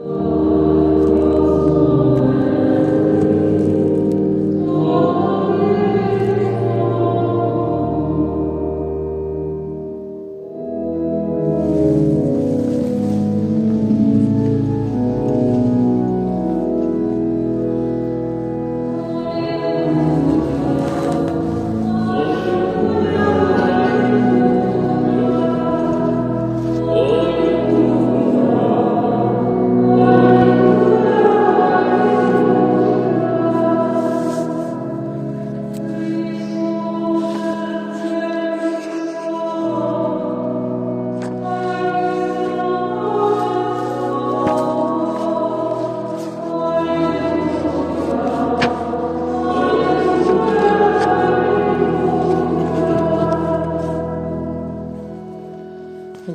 Música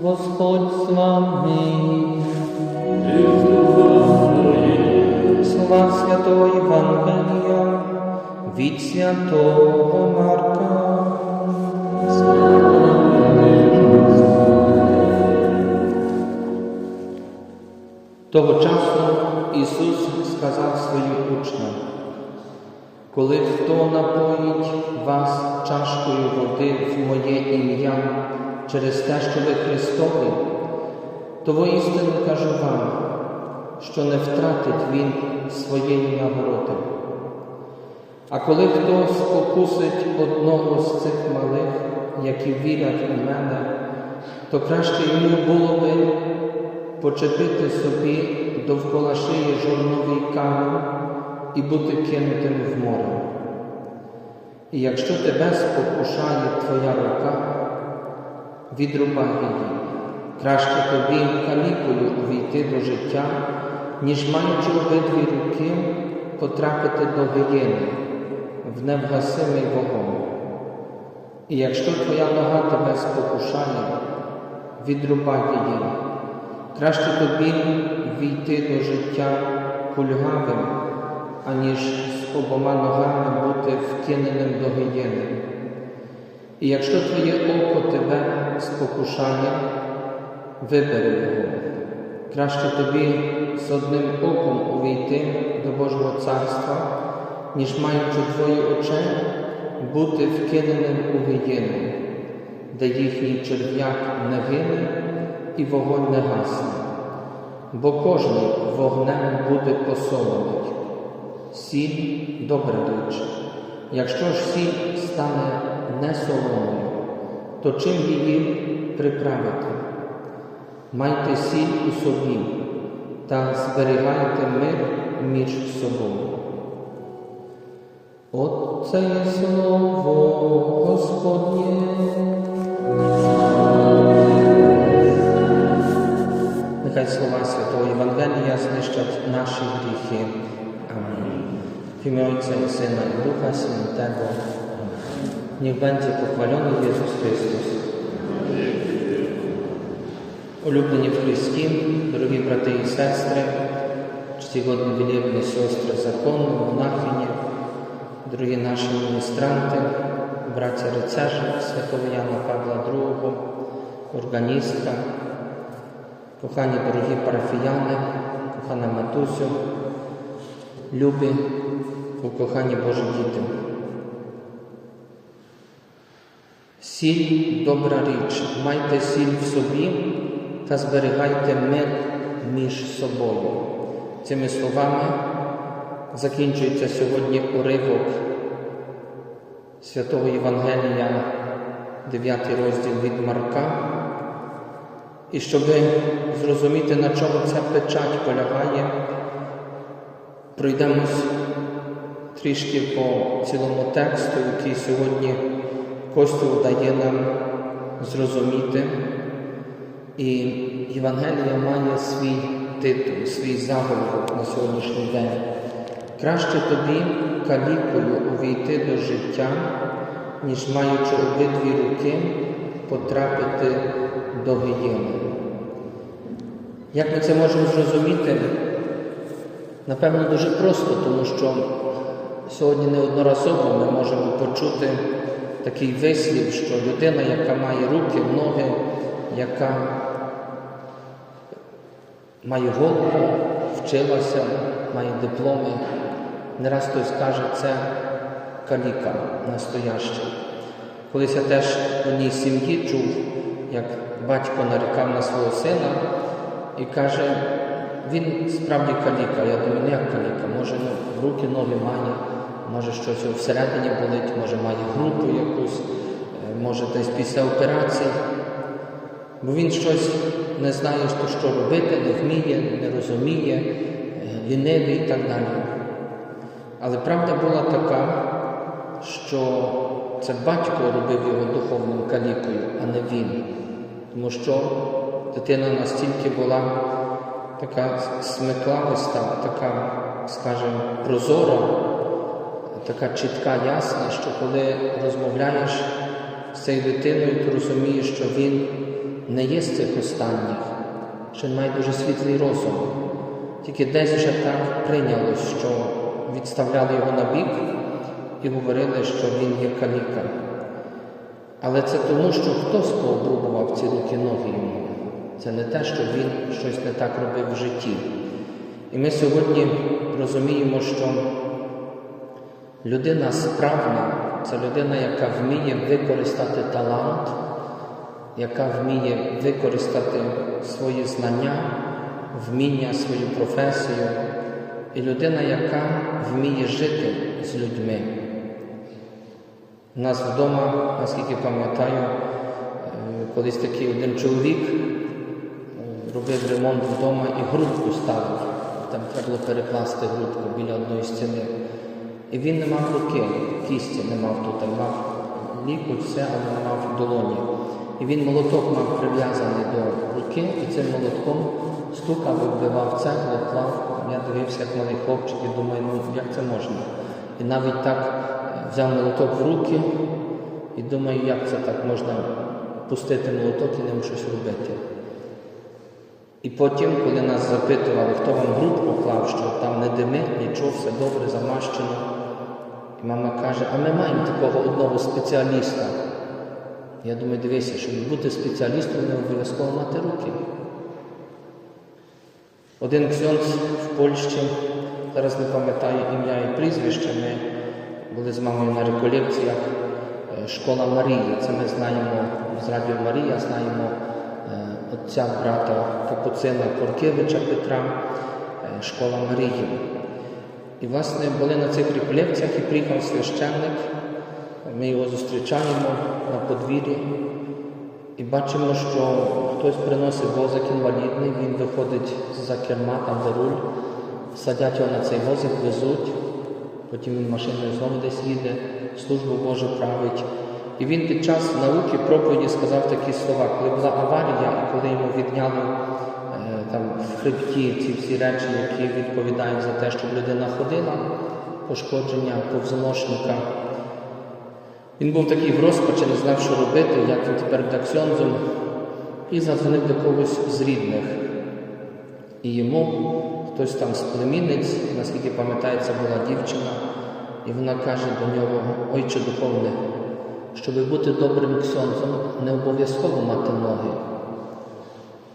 Господь з вами. Слова Святого Євангелія від Святого Марка. Того часу Ісус сказав своїм учням, коли хто напоїть вас чашкою води в моє ім'я через те, що ви Христові, то воістину кажу вам, що не втратить він своєї нагороди. А коли хто спокусить одного з цих малих, які вірять у мене, то краще йому було би почепити собі довкола шиї жорновий камінь і бути кинутим в море. І якщо тебе спокушає твоя рука, відрубай її. Краще тобі калікою увійти до життя, ніж маючи обидві руки, потрапити до гієни, в невгасимий вогонь. І якщо твоя нога тебе спокушає, відрубай її. Краще тобі війти до життя кульгавим, аніж з обома ногами бути вкиненим до гієни. І якщо твоє око тебе спокушає, вибери його. Краще тобі з одним оком увійти до Божого царства, ніж маючи твої очей, бути вкиненим у гієну, де їхній черв'як не гине і вогонь не гасне. Бо кожний вогнем буде посолений. Сіль добра річ. Якщо ж сіль стане не солоною, то чим її приправити? Майте сіль у собі та зберігайте мир між собою. От це є слово Господнє. Нехай слова Святого Євангелія знищать наші гріхи. Амінь. В ім'я і Сина і Духа Святого. Niech będzie pochwalony Jezus Chrystus. Улюблені в Христі, дорогі брати і сестри, чтігодні великні сестри закону, монахині, дорогі наші міністранти, браття рицежі святого Яна Павла II, органістка, кохані дорогі парафіяни, кохана матусю, любі, кохані Божі діти. Сіль добра річ, майте сіль в собі та зберігайте мир між собою. Цими словами закінчується сьогодні уривок святого Євангелія, 9 розділ від Марка. І щоб зрозуміти, на чому ця печать полягає, пройдемось трішки по цілому тексту, який сьогодні Костюл дає нам зрозуміти, і Євангелія має свій титул, свій заголовок на сьогоднішній день. Краще тобі калікою увійти до життя, ніж маючи обидві руки, потрапити до гієни. Як ми це можемо зрозуміти? Напевно, дуже просто, тому що сьогодні неодноразово ми можемо почути такий вислів, що людина, яка має руки, ноги, яка має голову, вчилася, має дипломи. Не раз хтось каже, це каліка настояща. Колись я теж в одній сім'ї чув, як батько нарікав на свого сина і каже, він справді каліка. Я думаю, ну як каліка? Може, ну, руки нові має, може щось всередині болить, може має групу якусь, е, може десь після операції. Бо він щось не знає, що, що робити, не вміє, не розуміє, е, лінивий і так далі. Але правда була така, що це батько робив його духовним калікою, а не він. Тому що дитина настільки була така смиклависта, така, скажімо, прозора, така чітка, ясна, що коли розмовляєш з цією дитиною, то розумієш, що він не є з цих останніх, що він має дуже світлий розум. Тільки десь вже так прийнялось, що відставляли його на бік і говорили, що він є каліка. Але це тому, що хтось пообрубував ці руки ноги йому. Це не те, що він щось не так робив в житті. І ми сьогодні розуміємо, що людина справна це людина, яка вміє використати талант, яка вміє використати свої знання, вміння, свою професію, і людина, яка вміє жити з людьми. У нас вдома, наскільки пам'ятаю, е, колись такий один чоловік е, робив ремонт вдома і грудку ставив. Там треба було перекласти грудку біля одної стіни. І він не мав руки, кісті не мав тут, мав лікуть, все, але не мав долоні. І він молоток мав прив'язаний до руки, і цим молотком стукав, вибивав цегло, клав. Я дивився, як малий хлопчик, і думаю, ну як це можна? І навіть так е, взяв молоток в руки і думаю, як це так можна пустити молоток і ним щось робити. І потім, коли нас запитували, хто вам груд поклав, що там не димить, нічого, все добре, замащено. Мама каже, а ми маємо такого одного спеціаліста. Я думаю, дивися, щоб бути спеціалістом, не обов'язково мати руки. Один ксьонц в Польщі, зараз не пам'ятаю ім'я і прізвище, ми були з мамою на реколекціях е, Школа Марії. Це ми знаємо з Радіо Марія, знаємо е, отця брата Капуцина Поркевича Петра, е, Школа Марії. І, власне, були на цих реколекціях і приїхав священник. Ми його зустрічаємо на подвір'ї. І бачимо, що хтось приносить возик інвалідний, він виходить з-за керма, там де руль, садять його на цей возик, везуть, потім він машиною знову десь їде, службу Божу править. І він під час науки проповіді сказав такі слова, коли була аварія, і коли йому відняли там в хребті ці всі речі, які відповідають за те, щоб людина ходила, пошкодження повзоношника. Він був такий в розпачі, не знав, що робити, як він тепер буде ксьонзом, і задзвонив до когось з рідних. І йому хтось там з племінниць, наскільки пам'ятаю, це була дівчина, і вона каже до нього, ойче духовне, щоб бути добрим ксьонзом, не обов'язково мати ноги.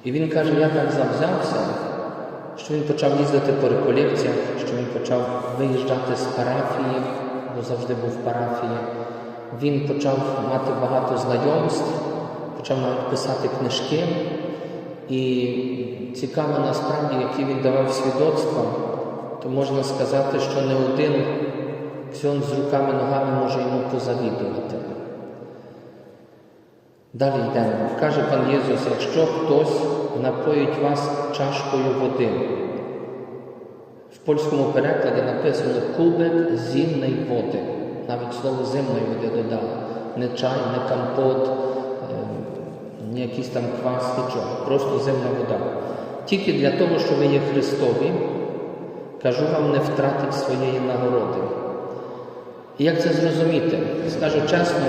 І він каже, я так завзявся, що він почав їздити по реколекціях, що він почав виїжджати з парафії, бо завжди був в парафії. Він почав мати багато знайомств, почав навіть писати книжки. І цікаво насправді, які він давав свідоцтва, то можна сказати, що не один ксьон з руками ногами може йому позавідувати. Далі йдемо. Каже пан Єсус, якщо хтось напоїть вас чашкою води. В польському перекладі написано кубик зімної води. Навіть слово зимної води додали. Не чай, не компот, не якийсь там квас, нічого. Просто зимна вода. Тільки для того, що ви є Христові, кажу вам, не втратить своєї нагороди. І як це зрозуміти? Скажу чесно,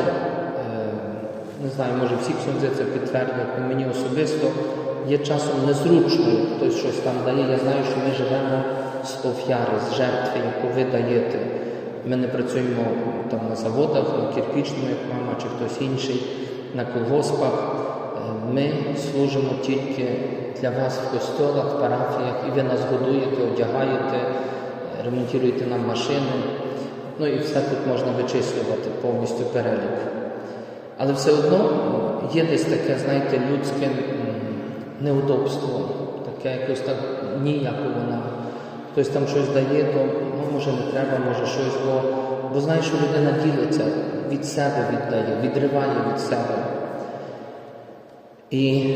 не знаю, може всі ксьонзи це підтвердять, але мені особисто є часом незручно, хтось щось там дає. Я знаю, що ми живемо з офяри, з жертви, яку ви даєте. Ми не працюємо там на заводах, на кирпічному, як мама, чи хтось інший, на колгоспах. ми служимо тільки для вас в костьолах, парафіях, і ви нас годуєте, одягаєте, ремонтуєте нам машини. Ну і все тут можна вичислювати повністю перелік. Але все одно є десь таке, знаєте, людське неудобство, таке якось так ніяко воно. Хтось там щось дає, то ну, може не треба, може щось, бо, бо знає, що людина ділиться, від себе віддає, відриває від себе. І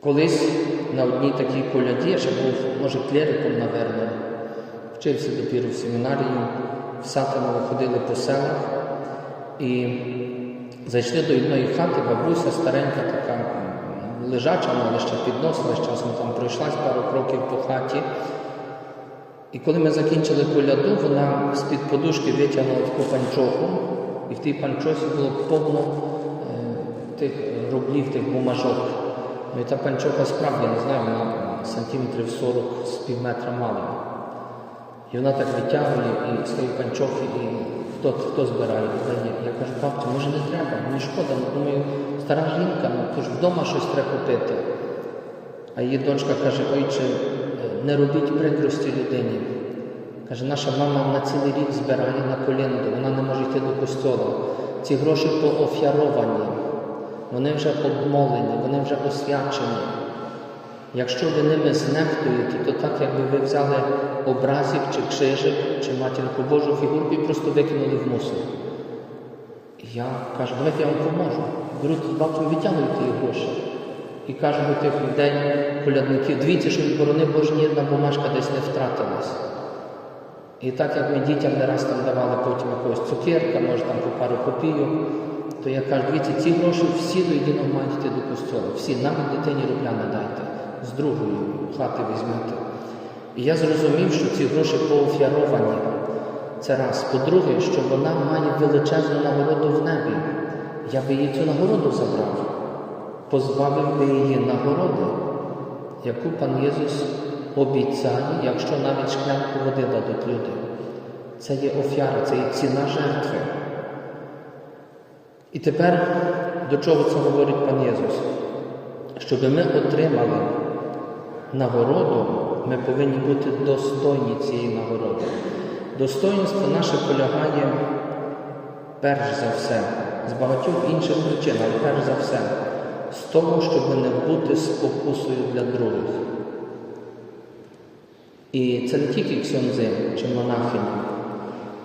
колись на одній такій коляді, я ще був, може, клериком, наверно, вчився допіру в семінарії, в Сатаново ходили по селах і зайшли до одної хати, бабуся старенька така лежача, ну, але ще підносила, з часом там пройшлась пару кроків по хаті. І коли ми закінчили коляду, вона з-під подушки витягнула таку панчоху, і в тій панчохі було повно е, тих рублів, тих бумажок. Ну і та панчоха справді, не знаю, вона сантиметрів 40 з пів метра мала. І вона так витягує і з тої панчохи, і хто, хто збирає, дає. Я кажу, бабцю, може не треба, мені шкода, ну, думаю, стара жінка, ну то ж вдома щось треба купити. А її дочка каже, ойче, не робіть прикрості людині. Каже, наша мама на цілий рік збирає на колінду, вона не може йти до костьола. Ці гроші поофяровані, вони вже обмолені, вони вже освячені. Якщо ви ними знехтуєте, то так, якби ви взяли образик чи крижик, чи матінку Божу фігурку і просто викинули в мусор. І я кажу, давайте я вам поможу. Беру тут бабцю, витягуйте ті гроші. І кажу до тих людей, колядників, дивіться, що від борони Божі ні одна бумажка десь не втратилась. І так як ми дітям не раз там давали потім якогось цукерка, може там по пару копійок, то я кажу, дивіться, ці гроші всі до єдиного мають йти до костьолу. Всі, навіть дитині рубля не дайте, з другої хати візьмете. І я зрозумів, що ці гроші поофяровані. Це раз. По-друге, що вона має величезну нагороду в небі. Я би їй цю нагороду забрав, позбавив би її нагороди, яку пан Єсус обіцяє, якщо навіть шклянку води дадуть люди. Це є офяра, це є ціна жертви. І тепер до чого це говорить пан Єсус? Щоб ми отримали нагороду, ми повинні бути достойні цієї нагороди. Достоїнство наше полягає перш за все, з багатьох інших причин, але перш за все, з того, щоб не бути спокусою для других. І це не тільки ксьонзи чи монахині,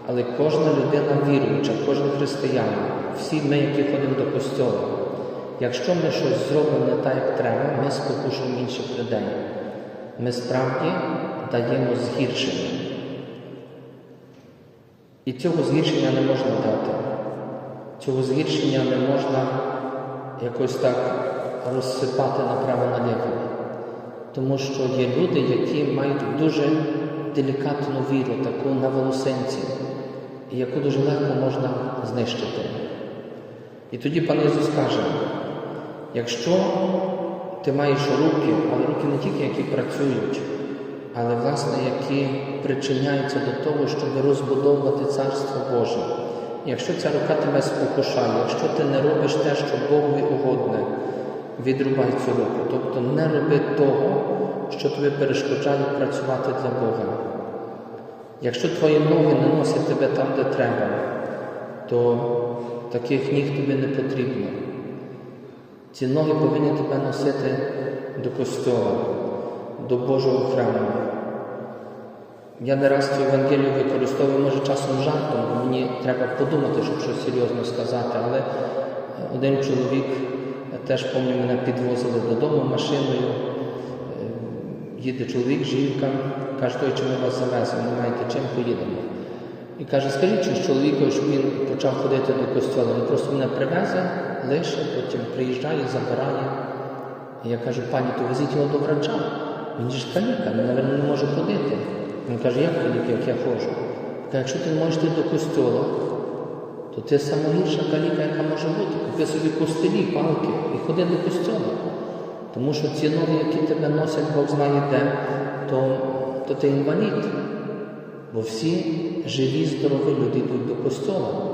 але кожна людина віруюча, кожен християнин, всі ми, які ходимо до костьолу. Якщо ми щось зробимо не так, як треба, ми спокушуємо інших людей. Ми справді даємо згіршення. І цього згіршення не можна дати. Цього згіршення не можна якось так розсипати направо-наліво. Тому що є люди, які мають дуже делікатну віру, таку на волосинці, і яку дуже легко можна знищити. І тоді пан Ісус каже, якщо ти маєш руки, але руки не тільки, які працюють, але власне, які причиняються до того, щоб розбудовувати Царство Боже. Якщо ця рука тебе спокушає, якщо ти не робиш те, що Богові угодне, відрубай цю руку. Тобто не роби того, що тобі перешкоджає працювати для Бога. Якщо твої ноги не носять тебе там, де треба, то таких ніг тобі не потрібно. Ці ноги повинні тебе носити до костьола, до Божого храму. Я не раз цю Евангелію використовую, може, часом жартом, мені треба подумати, щоб щось серйозно сказати, але один чоловік, теж пам'ятаю, мене підвозили додому машиною. Е, Їде чоловік, жінка, каже, той, чи ми вас завеземо, не маєте чим поїдемо. І каже, скажіть, що з чоловіком, щоб він почав ходити до костьола. Він просто мене привезе, лише, потім приїжджає, забирає. І я кажу, пані, то везіть його до врача. Він ж каліка, він, мабуть, не може ходити. Він каже, як каліка, як я ходжу? Каже, якщо ти можеш йти до костьола, то ти найгірша каліка, яка може бути. Купи собі костелі, палки і ходи до костьола. Тому що ці ноги, які тебе носять, Бог знає де, то, то ти інвалід. Бо всі живі, здорові люди йдуть до костьола.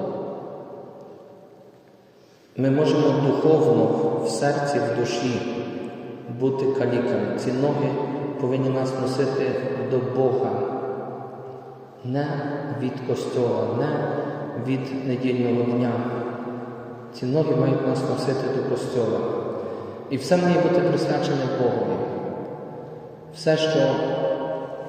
Ми можемо духовно в серці, в душі бути каліками. Ці ноги повинні нас носити до Бога, не від костьола, не від недільного дня. Ці ноги мають нас носити до костьола. І все має бути присвячене Богові. Все, що,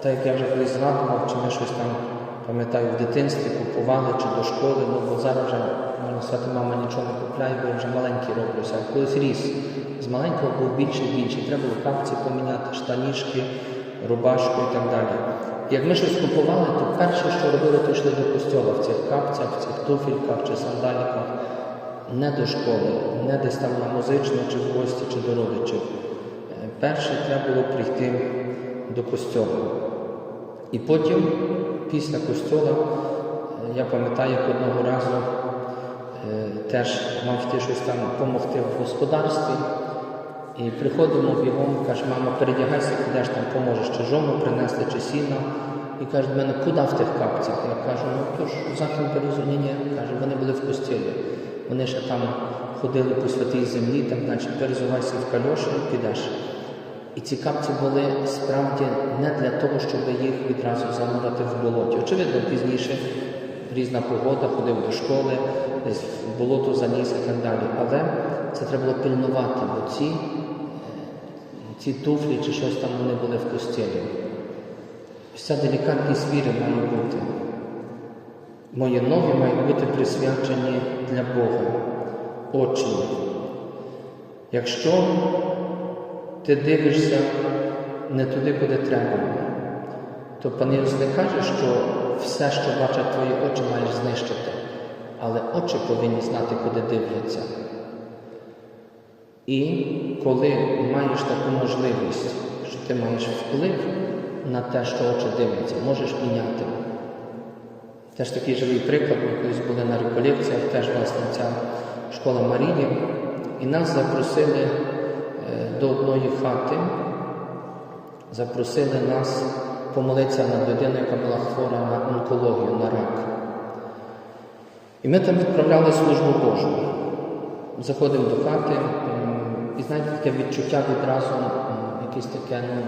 так як я вже колись згадував, чи ми щось там, пам'ятаю, в дитинстві купували чи до школи, ну бо зараз вже, можна сказати, мама нічого не купляє, бо я вже маленький роблюся. А колись ріс. З маленького був більше і більше. Треба було капці поміняти, штанішки, рубашку і так далі. Як ми щось купували, то перше, що робили, то йшли до костьола в цих капцях, в цих туфельках чи сандаліках, не до школи, не десь там на музичну, чи в гості, чи до родичів. Е, Перше треба було прийти до костьола. І потім, після костьола, е, я пам'ятаю, як одного разу е, теж мав йти щось там допомогти в господарстві. І приходимо бігом, каже, мама, передягайся, підеш там поможеш чи жому принести, чи сіна. І каже до мене, куди в тих капцях? Я кажу, ну то ж захід березу, ні, ні. Каже, вони були в костілі. Вони ще там ходили по святій землі, так далі, перезувайся в кальоші і підеш. І ці капці були справді не для того, щоб їх відразу занурити в болоті. Очевидно, пізніше різна погода, ходив до школи, десь в болото заніс і так далі. Але це треба було пильнувати, бо ці, ці туфлі чи щось там вони були в костілі. Ця делікатність віри має бути. Мої ноги мають бути присвячені для Бога, очі. Якщо ти дивишся не туди, куди треба, то пан Ісус не каже, що все, що бачать твої очі, маєш знищити, але очі повинні знати, куди дивляться. І коли маєш таку можливість, що ти маєш вплив на те, що очі дивляться, можеш міняти. Теж такий живий приклад, ми колись були на реколекціях, теж власне ця школа Марії, і нас запросили до одної хати, запросили нас помолитися над людиною, яка була хвора на онкологію, на рак. І ми там відправляли службу Божу. Заходимо до хати, і знаєте, таке відчуття відразу, якесь таке, ну,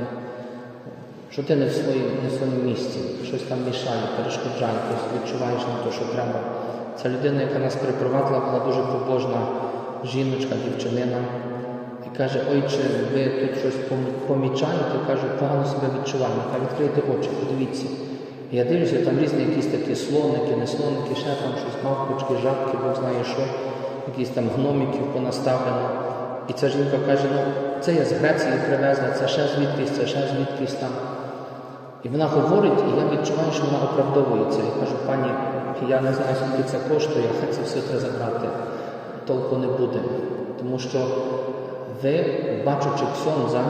що ти не в, свої, не в своєму місці, щось там мішає, перешкоджає, якось відчуваєш не те, що треба. Ця людина, яка нас припровадила, була дуже побожна жіночка, дівчинина. Каже, ой, чи ви тут щось помічаєте? Кажу, погано себе відчуваю. Каже, відкрийте очі, подивіться. Я дивлюся, там різні якісь такі слоники, не слоники, ще там щось мавпочки, жабки, Бог знає що, якісь там гномиків понаставлено. І ця жінка каже, ну це я з Греції привезла, це ще звідкись, це ще звідкись там. І вона говорить, і я відчуваю, що вона оправдовується. Я кажу, пані, я не знаю, скільки це коштує, хай це все треба забрати. Толку не буде. Тому що ви, бачучи ксьонза,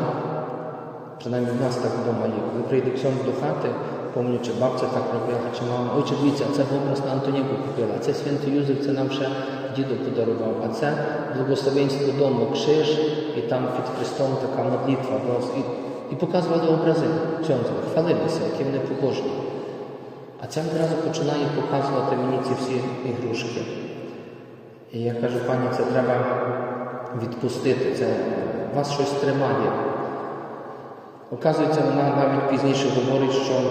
принаймні в нас так вдома є, коли прийде ксьонз до хати, пам'ятаю, чи бабця так робила, чи мама, ой, чи дивіться, це образ на Антоніку купила, а це святий Юзеф, це нам ще діду подарував, а це благословенство дому, кшиш, і там під Христом така молитва. була. І, і показували образи ксьонза, хвалилися, які вони побожні. А ця одразу починає показувати мені ці всі ігрушки. І я кажу, пані, це треба відпустити, це вас щось тримає. Оказується, вона навіть пізніше говорить, що е,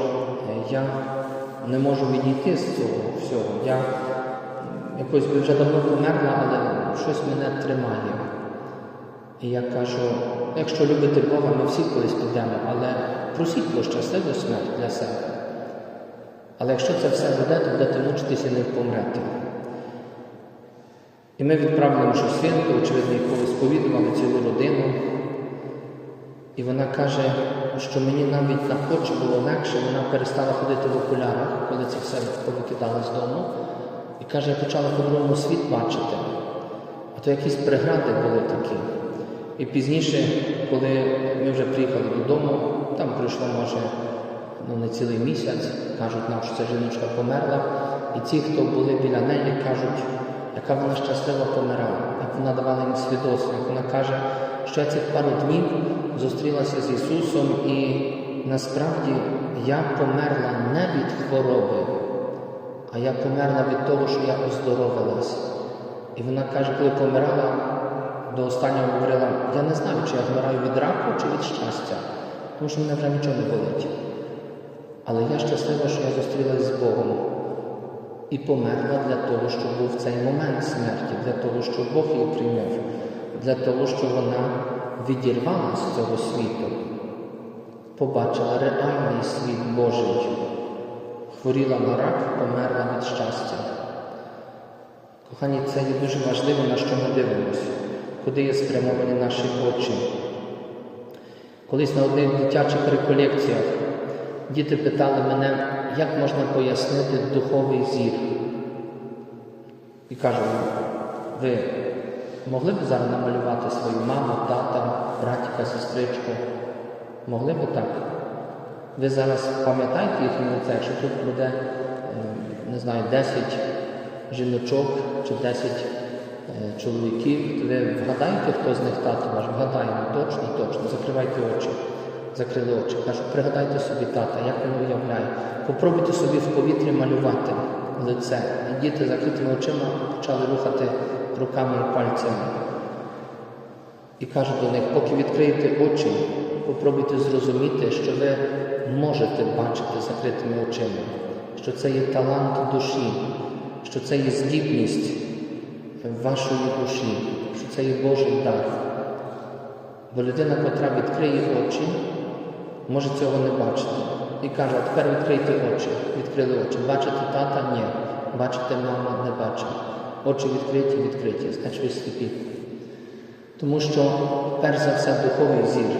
я не можу відійти з цього всього. Я якось би вже давно померла, але щось мене тримає. І я кажу, якщо любите Бога, ми всі колись підемо, але просіть про щасливу смерть для себе. Але якщо це все буде, то будете мучитися і не помрете. І ми відправили нашу свинку, очевидно, яку сповідували цілу родину. І вона каже, що мені навіть на очі було легше, вона перестала ходити в окулярах, коли це все повикидала з дому. І каже, я почала по-другому світ бачити. А то якісь прегради були такі. І пізніше, коли ми вже приїхали додому, там пройшло, може, ну, не цілий місяць, кажуть нам, що ця жіночка померла. І ті, хто були біля неї, кажуть, яка вона щаслива помирала, як вона давала їм свідоцтво, як вона каже, що я цих пару днів зустрілася з Ісусом, і насправді я померла не від хвороби, а я померла від того, що я оздоровилась. І вона каже, коли помирала, до останнього говорила, я не знаю, чи я вмираю від раку, чи від щастя, тому що мене вже нічого не болить. Але я щаслива, що я зустрілася з Богом і померла для того, щоб був цей момент смерті, для того, щоб Бог її прийняв, для того, щоб вона відірвалася з цього світу, побачила реальний світ Божий, хворіла на рак, померла від щастя. Кохані, це є дуже важливо, на що ми дивимося, куди є спрямовані наші очі. Колись на одних дитячих реколекціях діти питали мене, як можна пояснити духовий зір. І кажу, ви могли б зараз намалювати свою маму, тата, братіка, сестричку? Могли б так? Ви зараз пам'ятаєте їхнє лице, якщо тут буде, е, не знаю, 10 жіночок чи 10 е, чоловіків, ви вгадаєте, хто з них тато ваш? Вгадаємо, точно, точно, закривайте очі. Закрили очі. Кажу, пригадайте собі тата, як він уявляє. Попробуйте собі в повітрі малювати лице. І діти закритими очима почали рухати руками і пальцями. І кажу до них, поки відкриєте очі, попробуйте зрозуміти, що ви можете бачити закритими очима, що це є талант душі, що це є здібність вашої душі, що це є Божий дар. Бо людина, котра відкриє очі, може цього не бачити. І каже, тепер відкрийте очі. Відкрили очі. Бачите тата? Ні. Бачите, мама не бачить. Очі відкриті, відкриті, значить ви сліпі. Тому що, перш за все, духовий зір.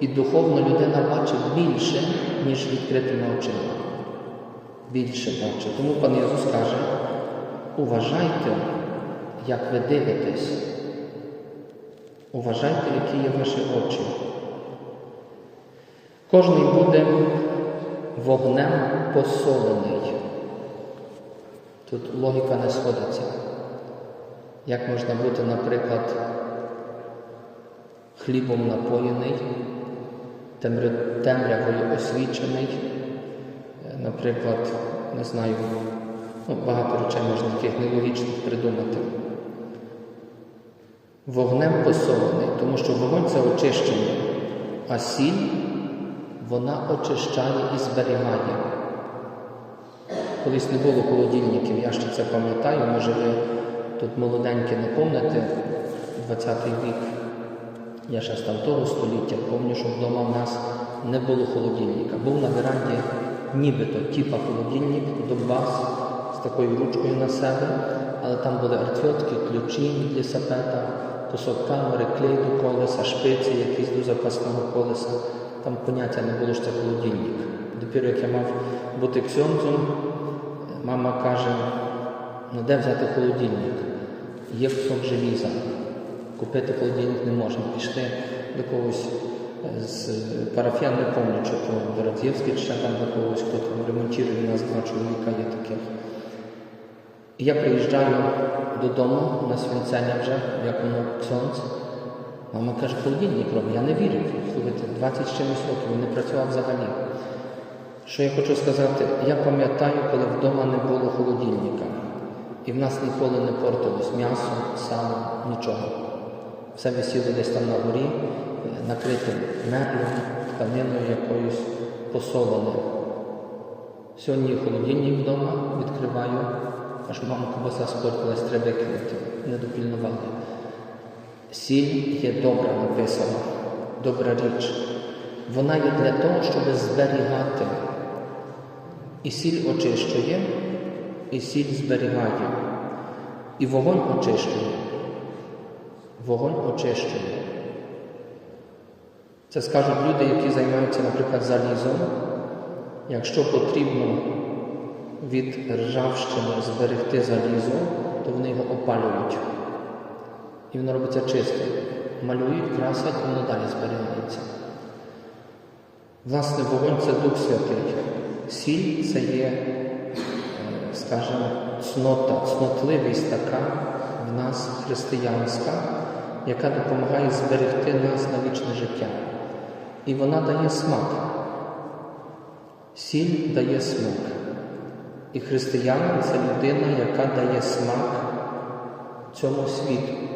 І духовно людина бачить більше, ніж відкритими очима. Більше бачить. Тому пан Ісус каже, уважайте, як ви дивитесь. Уважайте, які є ваші очі. Кожний буде вогнем посолений. Тут логіка не сходиться. Як можна бути, наприклад, хлібом напоєний, темрявою освічений, наприклад, не знаю, ну, багато речей можна таких нелогічних придумати. Вогнем посолений, тому що вогонь це очищення, а сіль вона очищає і зберігає. Колись не було холодильників, я ще це пам'ятаю, може ви тут молоденькі не помните, 20-й вік, я ще з того століття, пам'ятаю, що вдома в нас не було холодильника. Був на веранді нібито типа холодильник, Донбас з такою ручкою на себе, але там були артвотки, ключі для сапета, кусок камери, клей до колеса, шпиці якісь до запасного колеса. Там поняття не було, що це холодильник. Допіру, як я мав бути ксьонзом, мама каже, ну де взяти холодильник? Є кусок желіза. Купити холодильник не можна. Пішли до когось е, з парафіян, не пам'ятаю, чи то Дороцівський, чи там до когось, хто там ремонтує, у нас два чоловіка є таких. Я приїжджаю додому на свинцення вже, як воно ксьонц. Мама каже, холодильник робить. Я не вірю. Слухайте, 20 з чимось років не працював взагалі. Що я хочу сказати, я пам'ятаю, коли вдома не було холодильника. І в нас ніколи не портилось м'ясо, сало, нічого. Все висіло десь там на горі, накрите меблем, тканиною якоюсь посоленим. Сьогодні холодильник вдома, відкриваю, аж мама кобаса спортилась, треба кинути. Не допільнували. Сіль є добра написана, добра річ. Вона є для того, щоб зберігати. І сіль очищує, і сіль зберігає. І вогонь очищує. Вогонь очищує. Це скажуть люди, які займаються, наприклад, залізом. Якщо потрібно від ржавщини зберегти залізо, то вони його опалюють. І воно робиться чисте. Малюють, красять, воно далі зберігається. Власне, вогонь це Дух Святий. Сіль це є, е, скажімо, цнота, цнотливість така в нас християнська, яка допомагає зберегти нас на вічне життя. І вона дає смак. Сіль дає смак. І християнин це людина, яка дає смак цьому світу.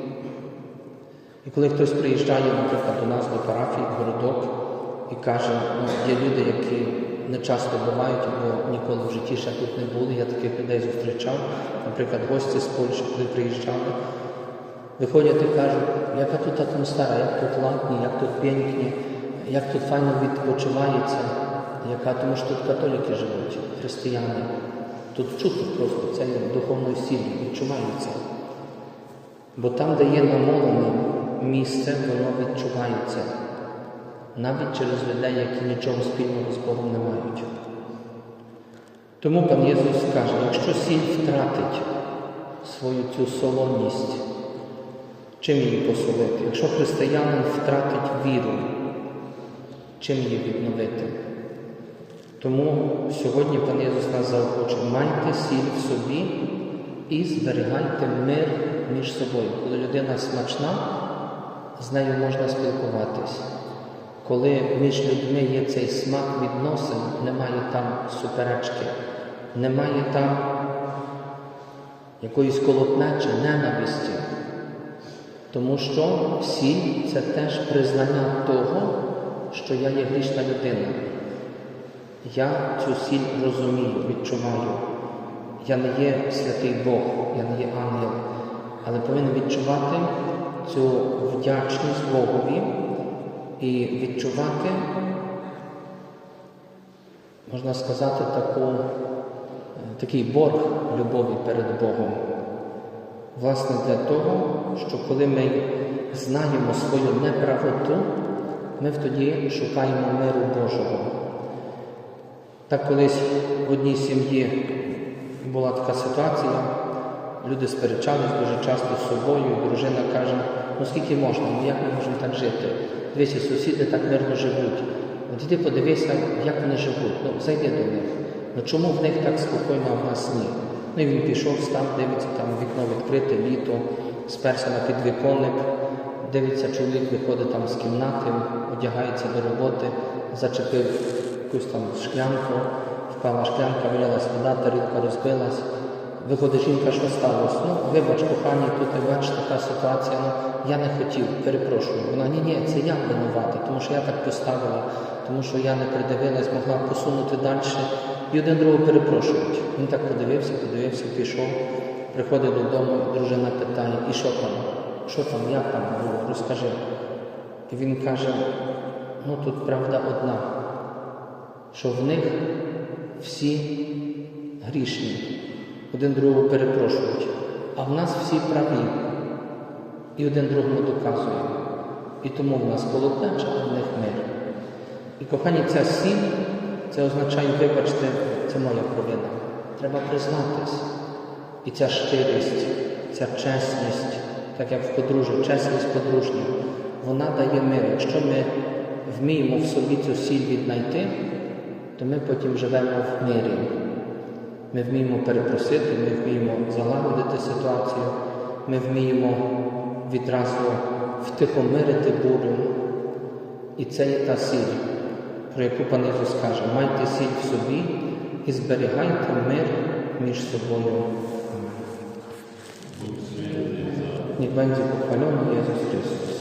І коли хтось приїжджає, наприклад, до нас до парафії, в городок, і каже, ну, є люди, які не часто бувають або ніколи в житті ще тут не були, я таких людей зустрічав, наприклад, гості з Польщі, коли приїжджали, виходять і кажуть, яка тут атмосфера, як тут ладні, як тут п'янькні, як тут файно відпочивається, яка, тому що тут католики живуть, християни. Тут чути просто це духовною сіллю, відчувається. Бо там, де є намолене місце, воно відчувається. Навіть через людей, які нічого спільного з Богом не мають. Тому пан Єсус каже, якщо сіль втратить свою цю солоність, чим її посолити? Якщо християнин втратить віру, чим її відновити? Тому сьогодні пан Єсус нас заохочує, майте сіль в собі і зберігайте мир між собою. Коли людина смачна, з нею можна спілкуватись. Коли між людьми є цей смак відносин, немає там суперечки, немає там якоїсь колотнечі, ненависті. Тому що сіль це теж признання того, що я є грішна людина. Я цю сіль розумію, відчуваю. Я не є святий Бог, я не є ангел, але повинен відчувати цю вдячність Богові і відчувати, можна сказати, таку, такий борг любові перед Богом. Власне, для того, що коли ми знаємо свою неправоту, ми тоді шукаємо миру Божого. Так колись в одній сім'ї була така ситуація, люди сперечались дуже часто з собою, дружина каже, ну скільки можна, ну як ми можемо так жити? Дивіться, сусіди так мирно живуть. Іди подивися, як вони живуть, ну зайди до них. Ну чому в них так спокійно, а в нас ні? Ну і він пішов, став, дивиться, там вікно відкрите, літо, сперся на підвіконник, дивиться, чоловік виходить там з кімнати, одягається до роботи, зачепив якусь там шклянку, впала шклянка, вилилась вода, тарілка розбилась. Виходить жінка, що сталося? Ну, вибач, кохані, тут бач, така ситуація, ну я не хотів, перепрошую. Вона ні, ні, це я винувата, тому що я так поставила, тому що я не придивилась, могла посунути далі. І один другого перепрошують. Він так подивився, подивився, пішов, приходить додому, дружина питає, і що там? Що там, як там було? Розкажи. І він каже, ну тут правда одна, що в них всі грішні, один другого перепрошують, а в нас всі праві. І один другому доказує. І тому в нас колотнеча, а в них мир. І кохані, ця сіль, це означає, вибачте, це моя провина. Треба признатись. І ця щирість, ця чесність, так як в подружжі, чесність подружня, вона дає мир. Якщо ми вміємо в собі цю сіль віднайти, то ми потім живемо в мирі. Ми вміємо перепросити, ми вміємо залагодити ситуацію, ми вміємо відразу втихомирити бурю. І це є та сіль, про яку пан Ісус каже, майте сіль в собі і зберігайте мир між собою. Będzie pochwalony Jezus Chrystus.